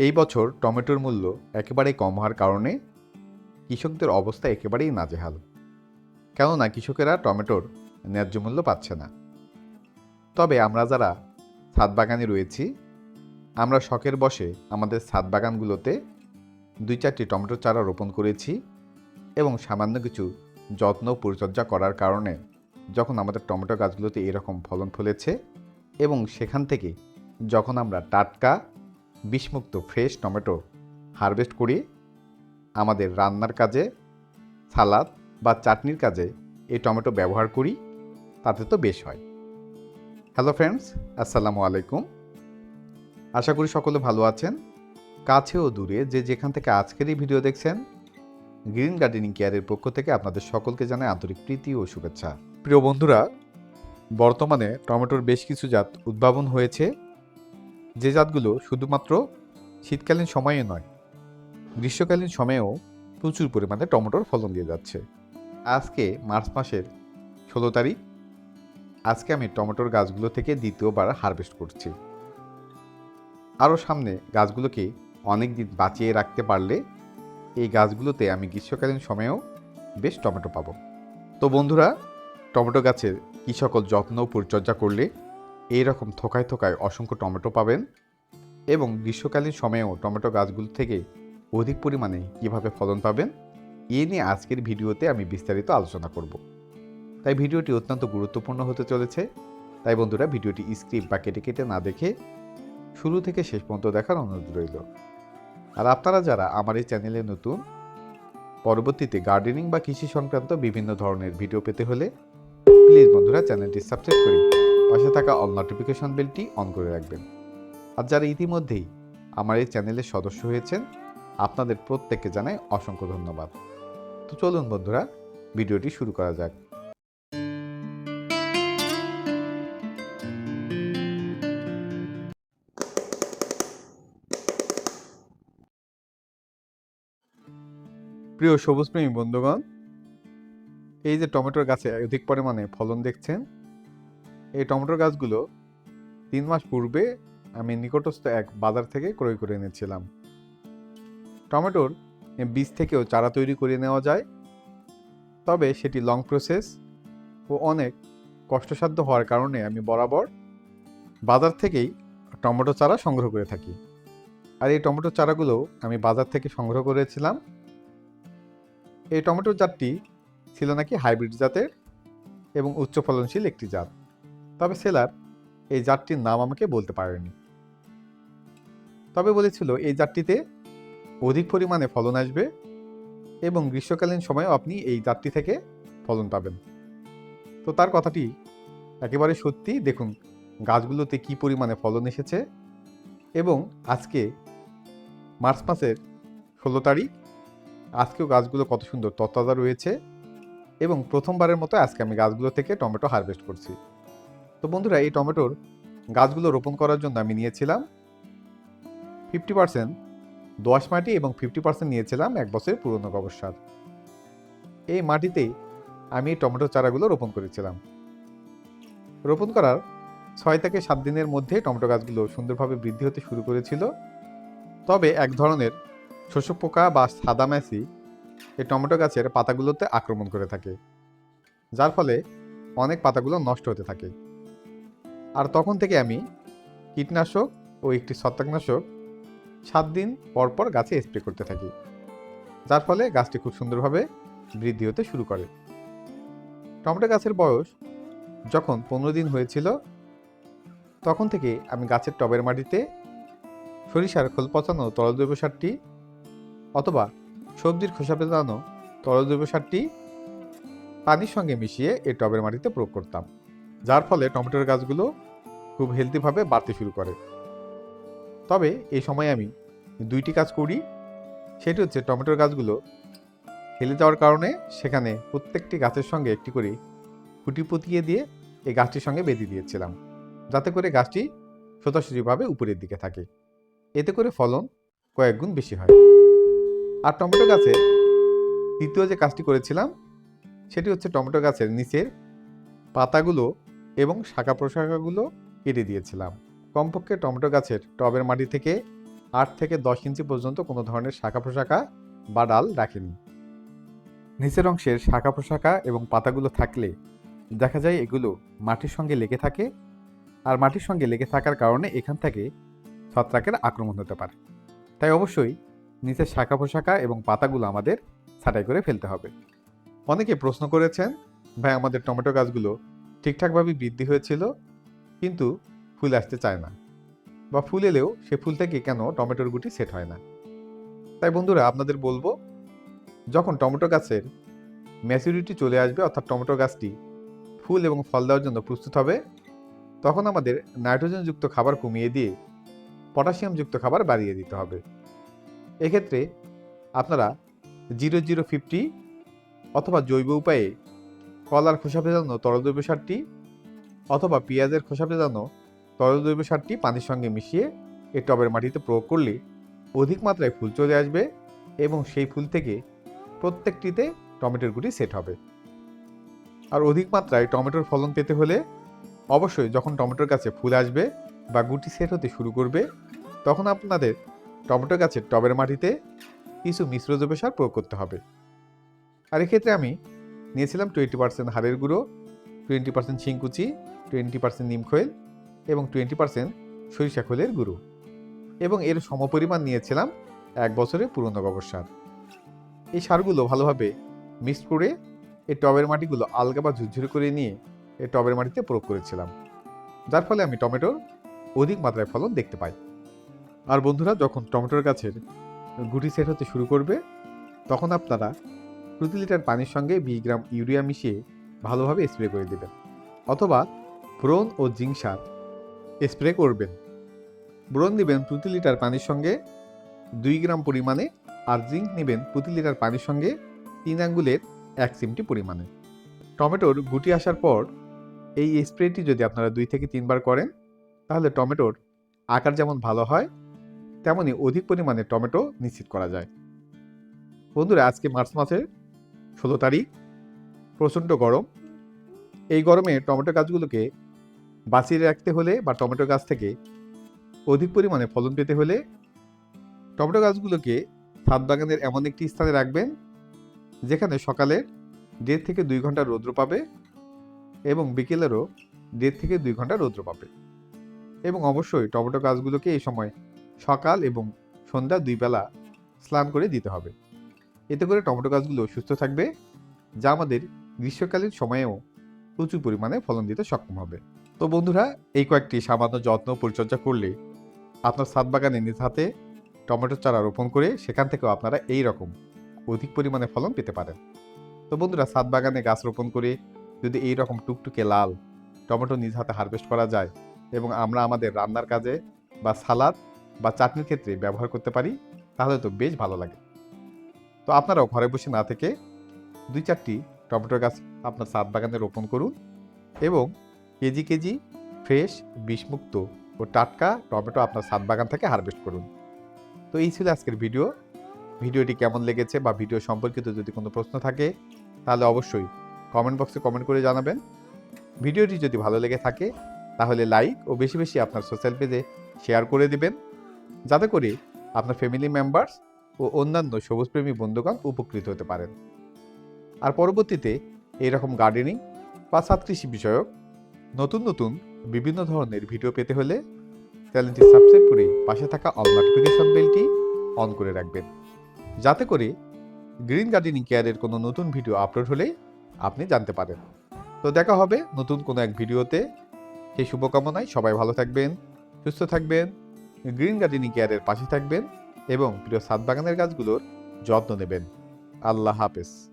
এই বছর টমেটোর মূল্য একেবারেই কম হওয়ার কারণে কৃষকদের অবস্থা একেবারেই নাজেহাল। কেননা কৃষকেরা টমেটোর ন্যায্য মূল্য পাচ্ছে না। তবে আমরা যারা ছাদ বাগানে রয়েছি, আমরা শখের বসে আমাদের ছাদ বাগানগুলোতে দুই চারটি টমেটো চারা রোপণ করেছি এবং সামান্য কিছু যত্ন পরিচর্যা করার কারণে যখন আমাদের টমেটো গাছগুলোতে এরকম ফলন ফলেছে এবং সেখান থেকে যখন আমরা টাটকা বিষমুক্ত ফ্রেশ টমেটো হারভেস্ট করি। আমাদের রান্নার কাজে, সালাদ বা চাটনির কাজে এই টমেটো ব্যবহার করি, তাতে তো বেশ হয়। হ্যালো ফ্রেন্ডস, আসসালামু আলাইকুম। আশা করি সকলে ভালো আছেন। কাছে ও দূরে যে যেখান থেকে আজকের এই ভিডিও দেখছেন, গ্রিন গার্ডেনিং কেয়ারের পক্ষ থেকে আপনাদের সকলকে জানাই আন্তরিক প্রীতি ও শুভেচ্ছা। প্রিয় বন্ধুরা, বর্তমানে টমেটোর বেশ কিছু জাত উদ্ভাবন হয়েছে। যে জাতগুলো শুধুমাত্র শীতকালীন সময়ে নয়, গ্রীষ্মকালীন সময়েও প্রচুর পরিমাণে টমেটোর ফলন দিয়ে যাচ্ছে। আজকে মার্চ মাসের ষোলো তারিখ। আজকে আমি টমেটোর গাছগুলো থেকে দ্বিতীয়বার হারভেস্ট করছি। আরও সামনে গাছগুলোকে অনেক দিন বাঁচিয়ে রাখতে পারলে এই গাছগুলোতে আমি গ্রীষ্মকালীন সময়েও বেশ টমেটো পাবো। তো বন্ধুরা, টমেটো গাছের কী সকল যত্ন পরিচর্যা করলে এই রকম থোকায় থোকায় অসংখ্য টমেটো পাবেন এবং গ্রীষ্মকালীন সময়েও টমেটো গাছগুলো থেকে অধিক পরিমাণে কীভাবে ফলন পাবেন, এ নিয়ে আজকের ভিডিওতে আমি বিস্তারিত আলোচনা করব। তাই ভিডিওটি অত্যন্ত গুরুত্বপূর্ণ হতে চলেছে। তাই বন্ধুরা, ভিডিওটি স্ক্রিপ্ট বা কেটে কেটে না দেখে শুরু থেকে শেষ পর্যন্ত দেখার অনুরোধ রইল। আর আপনারা যারা আমার এই চ্যানেলে নতুন, পরবর্তীতে গার্ডেনিং বা কৃষি সংক্রান্ত বিভিন্ন ধরনের ভিডিও পেতে হলে প্লিজ বন্ধুরা চ্যানেলটি সাবস্ক্রাইব করে পাশে থাকা অল নোটিফিকেশন বেলটি অন করে রাখবেন। আর যারা ইতিমধ্যেই আমার এই চ্যানেলের সদস্য হয়েছেন, আপনাদের প্রত্যেককে জানাই অসংখ্য ধন্যবাদ। তো চলুন বন্ধুরা, ভিডিওটি শুরু করা যাক। প্রিয় সবুজপ্রেমী বন্ধুগণ, এই যে টমেটোর গাছে অধিক পরিমাণে ফলন দেখছেন এই টমেটোর গাছগুলো তিন মাস পূর্বে আমি নিকটস্থ এক বাজার থেকে ক্রয় করে এনেছিলাম। টমেটোর বীজ থেকেও চারা তৈরি করে নেওয়া যায়। তবে সেটি লং প্রসেস ও অনেক কষ্টসাধ্য হওয়ার কারণে আমি বরাবর বাজার থেকেই টমেটো চারা সংগ্রহ করে থাকি। আর এই টমেটো চারাগুলো আমি বাজার থেকে সংগ্রহ করেছিলাম। এই টমেটো জাতটি ছিল নাকি হাইব্রিড জাতের এবং উচ্চ ফলনশীল একটি জাত। তবে সেলার, এই জাতটির নাম আমাকে বলতে পারেনি তবে বলেছিল, এই জাতটিতে অধিক পরিমাণে ফলন আসবে এবং গ্রীষ্মকালীন সময়েও আপনি এই জাতটি থেকে ফলন পাবেন। তো তার কথাটি একেবারে সত্যি। দেখুন, গাছগুলোতে কি পরিমাণে ফলন এসেছে এবং আজকে মার্চ মাসের ষোলো তারিখ, আজকেও গাছগুলো কত সুন্দর তত্তাজা রয়েছে এবং প্রথমবারের মতো আজকে আমি গাছগুলো থেকে টমেটো হারভেস্ট করছি। তো বন্ধুরা, এই টমেটোর গাছগুলো রোপণ করার জন্য আমি নিয়েছিলাম ফিফটি পার্সেন্ট দোয়াশ মাটি এবং ফিফটি পার্সেন্ট নিয়েছিলাম এক বছরের পুরনো গোবর সার। এই মাটিতেই আমি এই টমেটো চারাগুলো রোপণ করেছিলাম। রোপণ করার ছয় থেকে সাত দিনের মধ্যে টমেটো গাছগুলো সুন্দরভাবে বৃদ্ধি হতে শুরু করেছিল। তবে এক ধরনের শোষক পোকা বা সাদা ম্যাসি এই টমেটো গাছের পাতাগুলোতে আক্রমণ করে থাকে, যার ফলে অনেক পাতাগুলো নষ্ট হতে থাকে। আর তখন থেকে আমি কীটনাশক ও একটি ছত্রাকনাশক সাত দিন পর পর গাছে স্প্রে করতে থাকি, যার ফলে গাছটি খুব সুন্দরভাবে বৃদ্ধি হতে শুরু করে। টমেটো গাছের বয়স যখন পনেরো দিন হয়েছিল, তখন থেকে আমি গাছের টবের মাটিতে সরিষার খোল পচানো তরল জৈব সারটি অথবা সবজির খোসা পেঁচানো তরল জৈব সারটি পানির সঙ্গে মিশিয়ে এই টবের মাটিতে প্রয়োগ করতাম। যার ফলে টমেটোর গাছগুলো খুব হেলদিভাবে বাড়তে শুরু করে। তবে এই সময় আমি দুইটি কাজ করি, সেটি হচ্ছে টমেটোর গাছগুলো হেলে যাওয়ার কারণে সেখানে প্রত্যেকটি গাছের সঙ্গে একটি করে খুঁটি পুঁতিয়ে দিয়ে এই গাছটির সঙ্গে বেঁধে দিয়েছিলাম, যাতে করে গাছটি সোজাসুজিভাবে উপরের দিকে থাকে। এতে করে ফলন কয়েক গুণ বেশি হয়। আর টমেটো গাছে দ্বিতীয় যে কাজটি করেছিলাম, সেটি হচ্ছে টমেটো গাছের নিচের পাতাগুলো এবং শাখা প্রশাখাগুলো কেটে দিয়েছিলাম। কমপক্ষে টমেটো গাছের টবের মাটি থেকে আট থেকে দশ ইঞ্চি পর্যন্ত কোনো ধরনের শাখা প্রশাখা বা ডাল রাখেনি। নিচের অংশের শাখা প্রশাখা এবং পাতাগুলো থাকলে দেখা যায় এগুলো মাটির সঙ্গে লেগে থাকে আর মাটির সঙ্গে লেগে থাকার কারণে এখান থেকে ছত্রাকের আক্রমণ হতে পারে। তাই অবশ্যই নিচের শাখা প্রশাখা এবং পাতাগুলো আমাদের ছাঁটাই করে ফেলতে হবে। অনেকে প্রশ্ন করেছেন, ভাই, আমাদের টমেটো গাছগুলো ঠিকঠাকভাবে বৃদ্ধি হয়েছিল, কিন্তু ফুল আসতে চায় না বা ফুল এলেও সে ফুল থেকে কেন টমেটোর গুটি সেট হয় না? তাই বন্ধুরা, আপনাদের বলব, যখন টমেটো গাছের ম্যাচুরিটি চলে আসবে, অর্থাৎ টমেটো গাছটি ফুল এবং ফল দেওয়ার জন্য প্রস্তুত হবে, তখন আমাদের নাইট্রোজেনযুক্ত খাবার কমিয়ে দিয়ে পটাশিয়ামযুক্ত খাবার বাড়িয়ে দিতে হবে। এক্ষেত্রে আপনারা জিরো জিরো ফিফটি অথবা জৈব উপায়ে কলার খোসা ভেজানো তরল জৈব সারটি অথবা পেঁয়াজের খোসা ভেজানো তরল জৈব সারটি পানির সঙ্গে মিশিয়ে এই টবের মাটিতে প্রয়োগ করলে অধিক মাত্রায় ফুল চলে আসবে এবং সেই ফুল থেকে প্রত্যেকটিতে টমেটোর গুটি সেট হবে। আর অধিক মাত্রায় টমেটোর ফলন পেতে হলে অবশ্যই যখন টমেটোর গাছে ফুল আসবে বা গুটি সেট হতে শুরু করবে, তখন আপনাদের টমেটো গাছের টবের মাটিতে কিছু মিশ্র জৈব সার প্রয়োগ করতে হবে। আর এক্ষেত্রে আমি নিয়েছিলাম টোয়েন্টি পার্সেন্ট হাড়ের গুঁড়ো, টোয়েন্টি পার্সেন্ট শিংকুচি, টোয়েন্টি পার্সেন্ট নিমখোয়েল এবং টোয়েন্টি পার্সেন্ট সরিষা খোলের গুঁড়ো এবং এর সমপরিমাণ নিয়েছিলাম এক বছরের পুরনো গোবর সার। এই সারগুলো ভালোভাবে মিক্স করে এই টবের মাটিগুলো আলগা বা ঝুরঝুরে করে নিয়ে এই টবের মাটিতে প্রয়োগ করেছিলাম, যার ফলে আমি টমেটোর অধিক মাত্রায় ফলন দেখতে পাই। আর বন্ধুরা, যখন টমেটোর গাছের গুটি সেট হতে শুরু করবে, তখন আপনারা প্রতি লিটার পানির সঙ্গে বিশ গ্রাম ইউরিয়া মিশিয়ে ভালোভাবে স্প্রে করে দেবেন। অথবা ব্রোন ও জিঙ্ক সার স্প্রে করবেন। ব্রোন নেবেন প্রতি লিটার পানির সঙ্গে দুই গ্রাম পরিমাণে আর জিঙ্ক নেবেন প্রতি লিটার পানির সঙ্গে তিন আঙ্গুলের এক চিমটি পরিমাণে। টমেটোর গুটি আসার পর এই স্প্রেটি যদি আপনারা দুই থেকে তিনবার করেন, তাহলে টমেটোর আকার যেমন ভালো হয় তেমনই অধিক পরিমাণে টমেটো নিশ্চিত করা যায়। বন্ধুরা, আজকে মার্চ মাসের ষোলো তারিখ, প্রচণ্ড গরম। এই গরমে টমেটো গাছগুলোকে বাঁচিয়ে রাখতে হলে বা টমেটো গাছ থেকে অধিক পরিমাণে ফলন পেতে হলে টমেটো গাছগুলোকে ছাদ বাগানের এমন একটি স্থানে রাখবেন, যেখানে সকালে দেড় থেকে দুই ঘণ্টা রৌদ্র পাবে এবং বিকেলেরও দেড় থেকে দুই ঘণ্টা রৌদ্র পাবে। এবং অবশ্যই টমেটো গাছগুলোকে এই সময় সকাল এবং সন্ধ্যা দুই বেলা স্নান করে দিতে হবে। এতে করে টমেটো গাছগুলো সুস্থ থাকবে, যা আমাদের গ্রীষ্মকালীন সময়েও প্রচুর পরিমাণে ফলন দিতে সক্ষম হবে। তো বন্ধুরা, এই কয়েকটি সামান্য যত্ন পরিচর্যা করলে আপনার ছাদ বাগানে নিজ হাতে টমেটো চারা রোপণ করে সেখান থেকেও আপনারা এই রকম অধিক পরিমাণে ফলন পেতে পারেন। তো বন্ধুরা, ছাদ বাগানে গাছ রোপণ করে যদি এই রকম টুকটুকে লাল টমেটো নিজ হাতে হারভেস্ট করা যায় এবং আমরা আমাদের রান্নার কাজে বা সালাদ বা চাটনির ক্ষেত্রে ব্যবহার করতে পারি, তাহলে তো বেশ ভালো লাগে। তো আপনারাও ঘরে বসে না থেকে দুই চারটি টমেটো গাছ আপনার সাত বাগানে রোপণ করুন এবং কেজি কেজি ফ্রেশ বিষমুক্ত ও টাটকা টমেটো আপনার ছাদ বাগান থেকে হারভেস্ট করুন। তো এই ছিল আজকের ভিডিও। ভিডিওটি কেমন লেগেছে বা ভিডিও সম্পর্কিত যদি কোনো প্রশ্ন থাকে, তাহলে অবশ্যই কমেন্ট বক্সে কমেন্ট করে জানাবেন। ভিডিওটি যদি ভালো লেগে থাকে, তাহলে লাইক ও বেশি বেশি আপনার সোশ্যাল পেজে শেয়ার করে দিবেন। যাতে করে আপনার ফ্যামিলি মেম্বার্স ও অন্যান্য সবুজপ্রেমী বন্ধুগণ উপকৃত হতে পারেন। আর পরবর্তীতে এইরকম গার্ডেনিং বা ছাদ কৃষি বিষয়ক নতুন নতুন বিভিন্ন ধরনের ভিডিও পেতে হলে চ্যানেলটি সাবস্ক্রাইব করে পাশে থাকা অল নোটিফিকেশন বেলটি অন করে রাখবেন। যাতে করে গ্রিন গার্ডেনিং কেয়ারের কোনো নতুন ভিডিও আপলোড হলে আপনি জানতে পারেন। তো দেখা হবে নতুন কোনো এক ভিডিওতে সেই শুভকামনায় সবাই ভালো থাকবেন, সুস্থ থাকবেন গ্রিন গার্ডেনিং কেয়ারের পাশে থাকবেন। এবং প্রিয় সাত বাগানের গাছগুলোর যত্ন নেবেন। আল্লাহ হাফেজ।